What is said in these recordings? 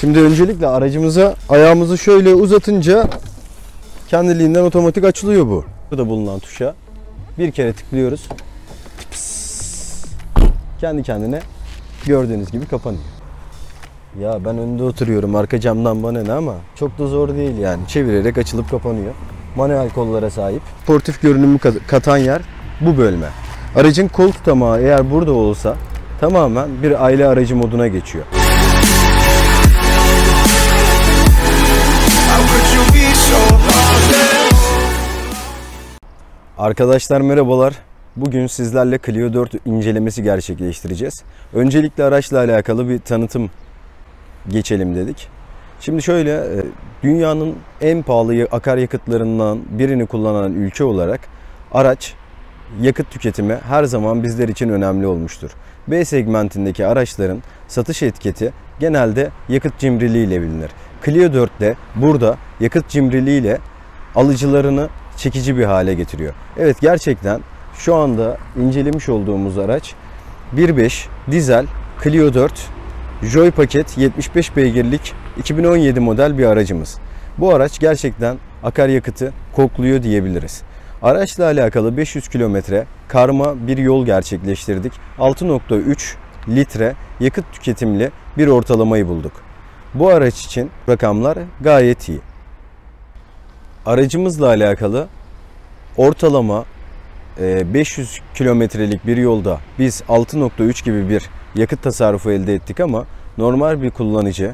Şimdi öncelikle aracımıza ayağımızı şöyle uzatınca kendiliğinden otomatik açılıyor bu. Burada bulunan tuşa bir kere tıklıyoruz. Kendi kendine gördüğünüz gibi kapanıyor. Ya ben önde oturuyorum arka camdan bana ne ama çok da zor değil yani. Çevirerek açılıp kapanıyor. Manuel kollara sahip. Sportif görünümü kat- katan yer bu bölme. Aracın kol tutamağı eğer burada olsa tamamen bir aile aracı moduna geçiyor. Arkadaşlar merhabalar. Bugün sizlerle Clio 4 incelemesi gerçekleştireceğiz. Öncelikle araçla alakalı bir tanıtım geçelim dedik. Şimdi şöyle e, dünyanın en pahalı akaryakıtlarından birini kullanan ülke olarak araç yakıt tüketimi her zaman bizler için önemli olmuştur. B segmentindeki araçların satış etiketi genelde yakıt cimriliği ile bilinir. Clio 4 de burada yakıt cimriliği ile alıcılarını çekici bir hale getiriyor. Evet gerçekten şu anda incelemiş olduğumuz araç 1.5 dizel Clio 4 Joy paket 75 beygirlik 2017 model bir aracımız. Bu araç gerçekten akaryakıtı kokluyor diyebiliriz. Araçla alakalı 500 kilometre karma bir yol gerçekleştirdik. 6.3 litre yakıt tüketimli bir ortalamayı bulduk. Bu araç için rakamlar gayet iyi. Aracımızla alakalı ortalama e, 500 kilometrelik bir yolda biz 6.3 gibi bir yakıt tasarrufu elde ettik ama normal bir kullanıcı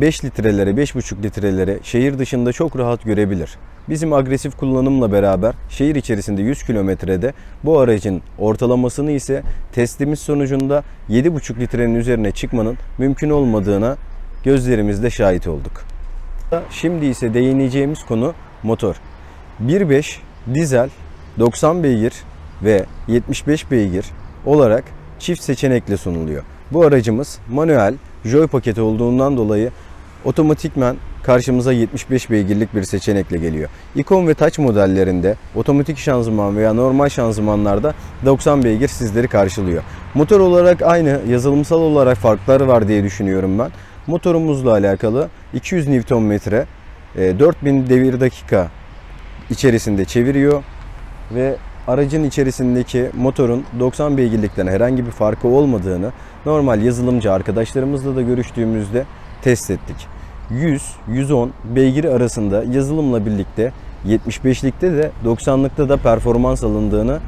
5 litrelere, 5,5 litrelere şehir dışında çok rahat görebilir. Bizim agresif kullanımla beraber şehir içerisinde 100 kilometrede bu aracın ortalamasını ise testimiz sonucunda 7,5 litrenin üzerine çıkmanın mümkün olmadığına gözlerimizle şahit olduk. Şimdi ise değineceğimiz konu motor. 1.5 dizel 90 beygir ve 75 beygir olarak çift seçenekle sunuluyor. Bu aracımız manuel Joy paketi olduğundan dolayı otomatikmen karşımıza 75 beygirlik bir seçenekle geliyor. Ikon ve Touch modellerinde otomatik şanzıman veya normal şanzımanlarda 90 beygir sizleri karşılıyor. Motor olarak aynı, yazılımsal olarak farkları var diye düşünüyorum ben. Motorumuzla alakalı 200 Nm, e, 4000 devir dakika içerisinde çeviriyor ve aracın içerisindeki motorun 90 beygirlikten herhangi bir farkı olmadığını normal yazılımcı arkadaşlarımızla da görüştüğümüzde test ettik. 100-110 beygir arasında yazılımla birlikte 75'likte de 90'lıkta da performans alındığını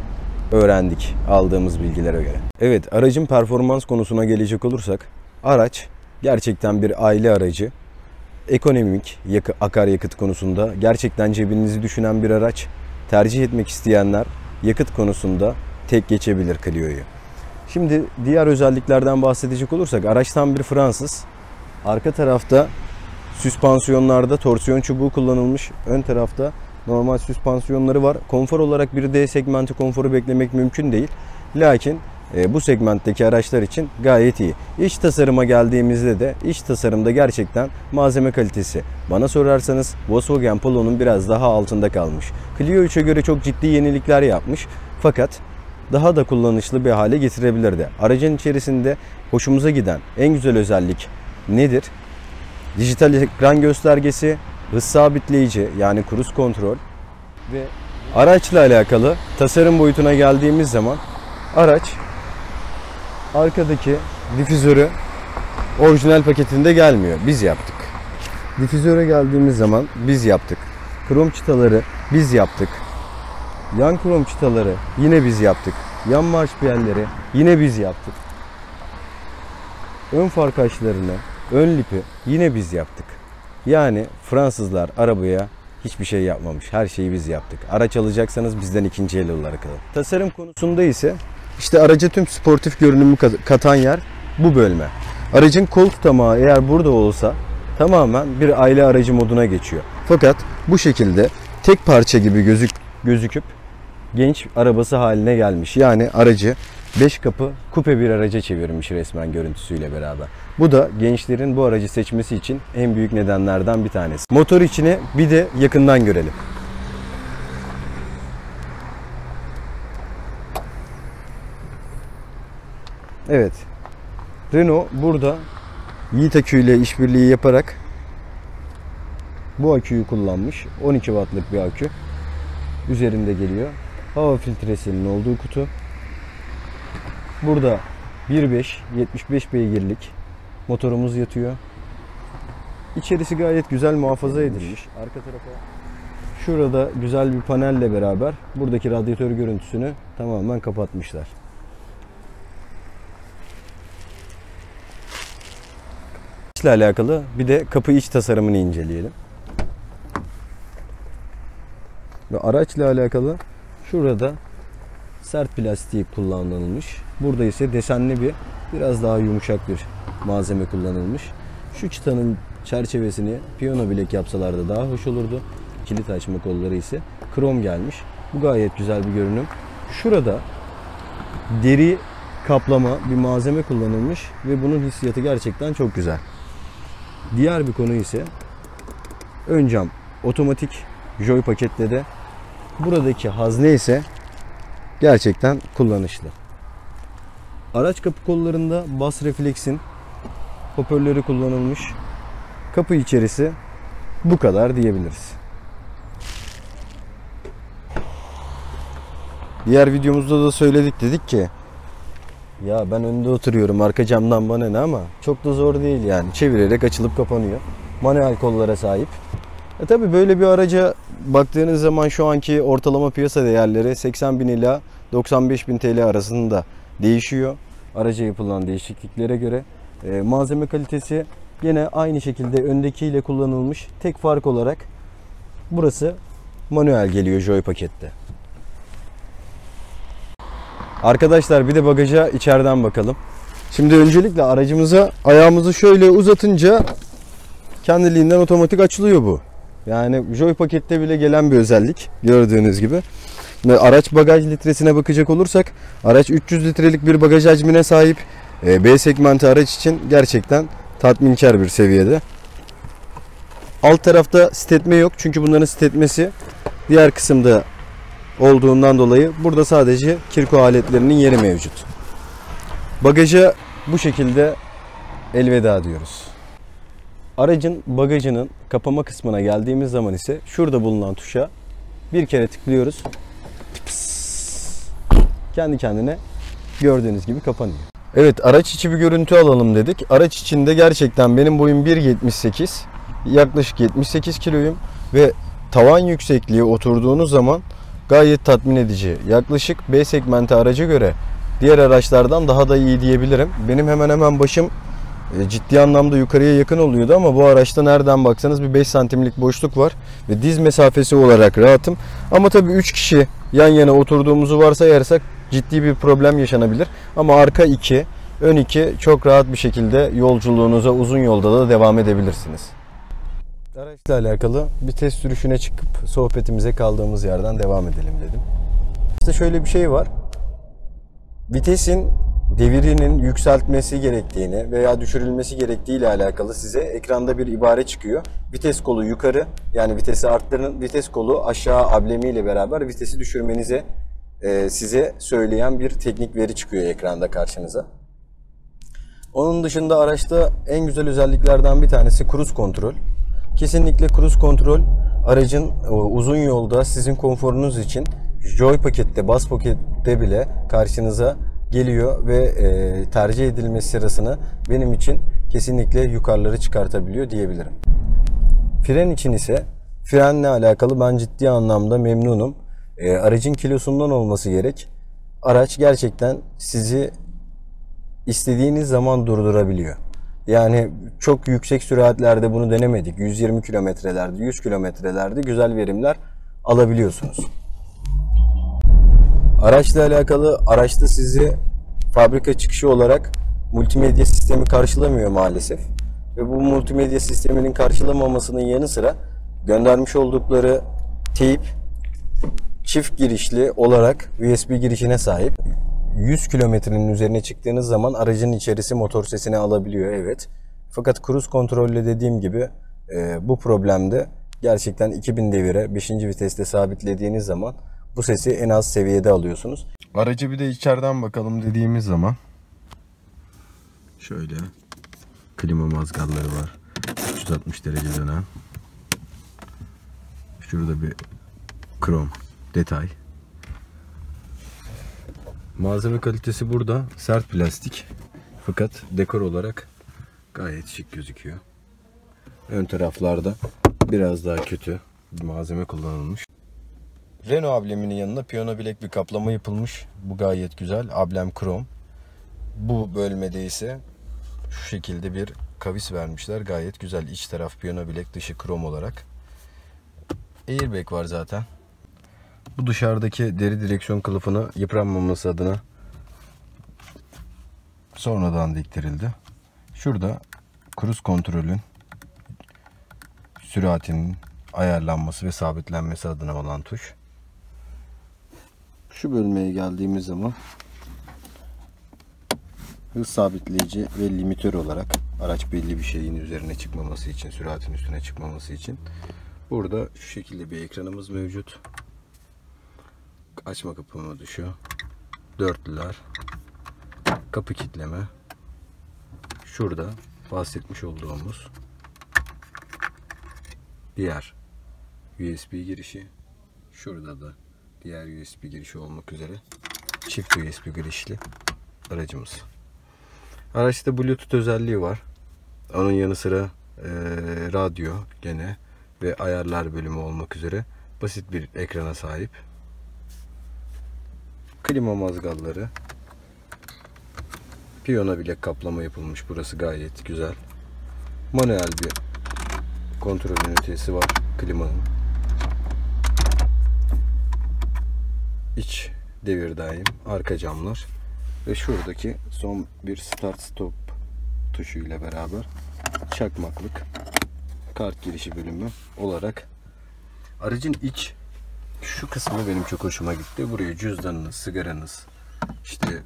öğrendik aldığımız bilgilere göre. Evet aracın performans konusuna gelecek olursak araç gerçekten bir aile aracı. Ekonomik yakı- akaryakıt konusunda gerçekten cebinizi düşünen bir araç. Tercih etmek isteyenler yakıt konusunda tek geçebilir Clio'yu. Şimdi diğer özelliklerden bahsedecek olursak araç tam bir Fransız. Arka tarafta süspansiyonlarda torsiyon çubuğu kullanılmış. Ön tarafta normal süspansiyonları var. Konfor olarak bir D segmenti konforu beklemek mümkün değil. Lakin bu segmentteki araçlar için gayet iyi. İç tasarıma geldiğimizde de iç tasarımda gerçekten malzeme kalitesi. Bana sorarsanız Volkswagen Polo'nun biraz daha altında kalmış. Clio 3'e göre çok ciddi yenilikler yapmış. Fakat daha da kullanışlı bir hale getirebilirdi. Aracın içerisinde hoşumuza giden en güzel özellik nedir? Dijital ekran göstergesi, hız sabitleyici yani cruise kontrol ve araçla alakalı tasarım boyutuna geldiğimiz zaman araç arkadaki difüzörü orijinal paketinde gelmiyor. Biz yaptık. Difüzöre geldiğimiz zaman biz yaptık. Krom çıtaları biz yaptık. Yan krom çıtaları yine biz yaptık. Yan marş piyerleri yine biz yaptık. Ön far kaşlarını, ön lipi yine biz yaptık. Yani Fransızlar arabaya hiçbir şey yapmamış. Her şeyi biz yaptık. Araç alacaksanız bizden ikinci el olarak alın. Tasarım konusunda ise işte araca tüm sportif görünümü kat- katan yer bu bölme. Aracın kol tutamağı eğer burada olsa tamamen bir aile aracı moduna geçiyor. Fakat bu şekilde tek parça gibi gözük gözüküp genç arabası haline gelmiş. Yani aracı 5 kapı kupe bir araca çevirmiş resmen görüntüsüyle beraber. Bu da gençlerin bu aracı seçmesi için en büyük nedenlerden bir tanesi. Motor içini bir de yakından görelim. Evet. Renault burada Yiğit Akü ile işbirliği yaparak bu aküyü kullanmış. 12 wattlık bir akü. Üzerinde geliyor. Hava filtresinin olduğu kutu. Burada 1.5 75 beygirlik motorumuz yatıyor. İçerisi gayet güzel muhafaza edilmiş. Arka tarafa şurada güzel bir panelle beraber buradaki radyatör görüntüsünü tamamen kapatmışlar. İle alakalı bir de kapı iç tasarımını inceleyelim. Ve araçla alakalı şurada sert plastik kullanılmış. Burada ise desenli bir biraz daha yumuşak bir malzeme kullanılmış. Şu çıtanın çerçevesini piyano bilek yapsalardı daha hoş olurdu. Kilit açma kolları ise krom gelmiş. Bu gayet güzel bir görünüm. Şurada deri kaplama bir malzeme kullanılmış ve bunun hissiyatı gerçekten çok güzel. Diğer bir konu ise ön cam otomatik joy pakette de buradaki hazne ise gerçekten kullanışlı. Araç kapı kollarında bas refleksin hoparlörü kullanılmış. Kapı içerisi bu kadar diyebiliriz. Diğer videomuzda da söyledik dedik ki ya ben önde oturuyorum arka camdan bana ne ama çok da zor değil yani. Çevirerek açılıp kapanıyor. Manuel kollara sahip. E tabi böyle bir araca baktığınız zaman şu anki ortalama piyasa değerleri 80 bin ila 95 bin TL arasında değişiyor. Araca yapılan değişikliklere göre. E, malzeme kalitesi yine aynı şekilde öndekiyle kullanılmış. Tek fark olarak burası manuel geliyor Joy pakette. Arkadaşlar bir de bagaja içeriden bakalım. Şimdi öncelikle aracımıza ayağımızı şöyle uzatınca kendiliğinden otomatik açılıyor bu. Yani Joy pakette bile gelen bir özellik gördüğünüz gibi. Ve araç bagaj litresine bakacak olursak araç 300 litrelik bir bagaj hacmine sahip. E, B segmenti araç için gerçekten tatminkar bir seviyede. Alt tarafta stetme yok çünkü bunların stetmesi diğer kısımda olduğundan dolayı burada sadece kirko aletlerinin yeri mevcut. Bagaja bu şekilde elveda diyoruz. Aracın bagajının kapama kısmına geldiğimiz zaman ise şurada bulunan tuşa bir kere tıklıyoruz. Kendi kendine gördüğünüz gibi kapanıyor. Evet araç içi bir görüntü alalım dedik. Araç içinde gerçekten benim boyum 1.78. Yaklaşık 78 kiloyum ve tavan yüksekliği oturduğunuz zaman gayet tatmin edici. Yaklaşık B segmenti araca göre diğer araçlardan daha da iyi diyebilirim. Benim hemen hemen başım e, ciddi anlamda yukarıya yakın oluyordu ama bu araçta nereden baksanız bir 5 santimlik boşluk var ve diz mesafesi olarak rahatım. Ama tabii 3 kişi yan yana oturduğumuzu varsayarsak ciddi bir problem yaşanabilir. Ama arka 2, ön 2 çok rahat bir şekilde yolculuğunuza uzun yolda da devam edebilirsiniz. Araçla alakalı bir test sürüşüne çıkıp sohbetimize kaldığımız yerden devam edelim dedim. İşte şöyle bir şey var. Vitesin devirinin yükseltmesi gerektiğini veya düşürülmesi gerektiği ile alakalı size ekranda bir ibare çıkıyor. Vites kolu yukarı yani vitesi arttırın, vites kolu aşağı ablemiyle beraber vitesi düşürmenize e, size söyleyen bir teknik veri çıkıyor ekranda karşınıza. Onun dışında araçta en güzel özelliklerden bir tanesi cruise kontrol. Kesinlikle cruise kontrol aracın e, uzun yolda sizin konforunuz için Joy pakette, bas pakette bile karşınıza geliyor ve e, tercih edilmesi sırasını benim için kesinlikle yukarıları çıkartabiliyor diyebilirim. Fren için ise frenle alakalı ben ciddi anlamda memnunum. E, aracın kilosundan olması gerek. Araç gerçekten sizi istediğiniz zaman durdurabiliyor. Yani çok yüksek süratlerde bunu denemedik. 120 kilometrelerde, 100 kilometrelerde güzel verimler alabiliyorsunuz. Araçla alakalı araçta sizi fabrika çıkışı olarak multimedya sistemi karşılamıyor maalesef. Ve bu multimedya sisteminin karşılamamasının yanı sıra göndermiş oldukları teyp çift girişli olarak USB girişine sahip. 100 kilometrenin üzerine çıktığınız zaman aracın içerisi motor sesini alabiliyor evet. Fakat cruise kontrolle dediğim gibi e, bu problemde gerçekten 2000 devire 5. viteste sabitlediğiniz zaman bu sesi en az seviyede alıyorsunuz. Aracı bir de içeriden bakalım dediğimiz zaman şöyle Klima mazgalları var. 360 derece dönen. Şurada bir krom detay. Malzeme kalitesi burada sert plastik. Fakat dekor olarak gayet şık gözüküyor. Ön taraflarda biraz daha kötü bir malzeme kullanılmış. Renault ambleminin yanına piyano bilek bir kaplama yapılmış. Bu gayet güzel. Ablem krom. Bu bölmede ise şu şekilde bir kavis vermişler. Gayet güzel. İç taraf piyano bilek, dışı krom olarak. Airbag var zaten. Bu dışarıdaki deri direksiyon kılıfını yıpranmaması adına sonradan diktirildi. Şurada kruz kontrolün süratinin ayarlanması ve sabitlenmesi adına olan tuş. Şu bölmeye geldiğimiz zaman hız sabitleyici ve limitör olarak araç belli bir şeyin üzerine çıkmaması için, süratin üstüne çıkmaması için burada şu şekilde bir ekranımız mevcut. Açma kapama düşüyor. Dörtlüler. Kapı kitleme. Şurada bahsetmiş olduğumuz diğer USB girişi. Şurada da diğer USB girişi olmak üzere çift USB girişli aracımız. Araçta Bluetooth özelliği var. Onun yanı sıra e, radyo gene ve ayarlar bölümü olmak üzere basit bir ekrana sahip. Klima mazgalları. Piyona bilek kaplama yapılmış. Burası gayet güzel. Manuel bir kontrol ünitesi var klimanın. İç devir daim, arka camlar ve şuradaki son bir start stop tuşu ile beraber çakmaklık kart girişi bölümü olarak aracın iç şu kısmı benim çok hoşuma gitti. Buraya cüzdanınız, sigaranız, işte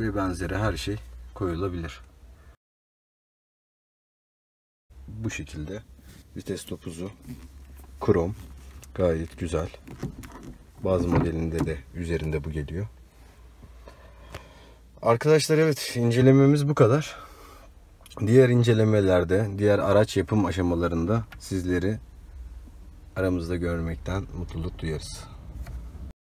ve benzeri her şey koyulabilir. Bu şekilde vites topuzu krom gayet güzel. Bazı modelinde de üzerinde bu geliyor. Arkadaşlar evet incelememiz bu kadar. Diğer incelemelerde, diğer araç yapım aşamalarında sizleri aramızda görmekten mutluluk duyarız.